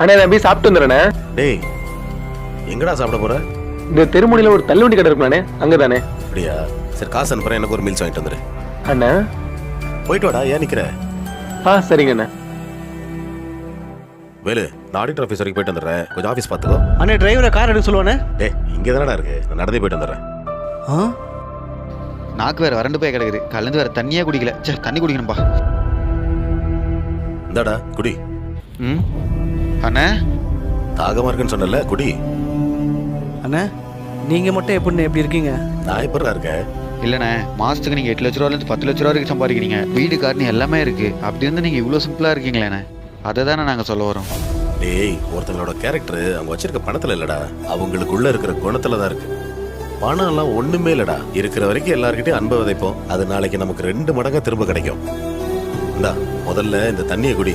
அண்ணே நான் போய் சாப்பிட்டு வந்துடுறேண்ணே. டேய் எங்கடா சாப்பிட போற? இந்த தெருமுனையில் ஒரு தள்ளுவண்டி கடை இருக்குண்ணே அங்கே தானே அப்படியா? சரி காசு அனுப்புறேன் எனக்கு ஒரு மீல்ஸ் வாங்கிட்டு வந்துரு. அண்ணா. போயிட்டு வாடா ஏன் நிக்கிற? ஆ சரிங்க அண்ணா வேலு நான் ஆடிட்டர் ஆஃபீஸ் வரைக்கும் போயிட்டு வந்துடுறேன். கொஞ்சம் ஆஃபீஸ் பார்த்துக்கோ. அண்ணே டிரைவரை கார் எடுக்க சொல்லுவானே டேய் இங்கே தானடா இருக்கு. நான் நடந்தே போயிட்டு வந்துடுறேன். ஆ? நாக்கு வேற வறண்டு போய் கிடக்குது. கலந்து வேற தண்ணியே குடிக்கல. ச்சே தண்ணி குடிக்கணும்பா. இந்தாடா குடி. ம்? அண்ணே? தாகமா இருக்குன்னு சொன்னல குடி. அண்ணே நீங்கள் மட்டும் எப்படிண்ணே எப்படி இருக்கீங்க? நான் எப்படா இருக்கேன் இல்லைண்ணே மாசத்துக்கு நீங்க எட்டு லட்ச ரூபாலேருந்து பத்து லட்ச ரூபா வரைக்கும் சம்பாதிக்கிறீங்க. வீடு காரணி எல்லாமே இருக்கு. அப்படி இருந்து நீங்க இவ்வளோ சிம்பிளா இருக்கீங்களேண்ணே. அதை தானே நாங்க சொல்ல வரோம். டேய் ஒருத்தங்களோட கேரக்டர் அவங்க வச்சிருக்க பணத்துல இல்லடா. அவங்களுக்குள்ள இருக்கிற குணத்துல தான் இருக்கு. பணம் எல்லாம் ஒண்ணுமே இல்லடா. இருக்கிற வரைக்கும் எல்லார்கிட்டயும் அன்பை விதைப்போம். அது நாளைக்கு நமக்கு ரெண்டு மடங்கா திரும்ப கிடைக்கும். இந்தா முதல்ல இந்த தண்ணியை குடி.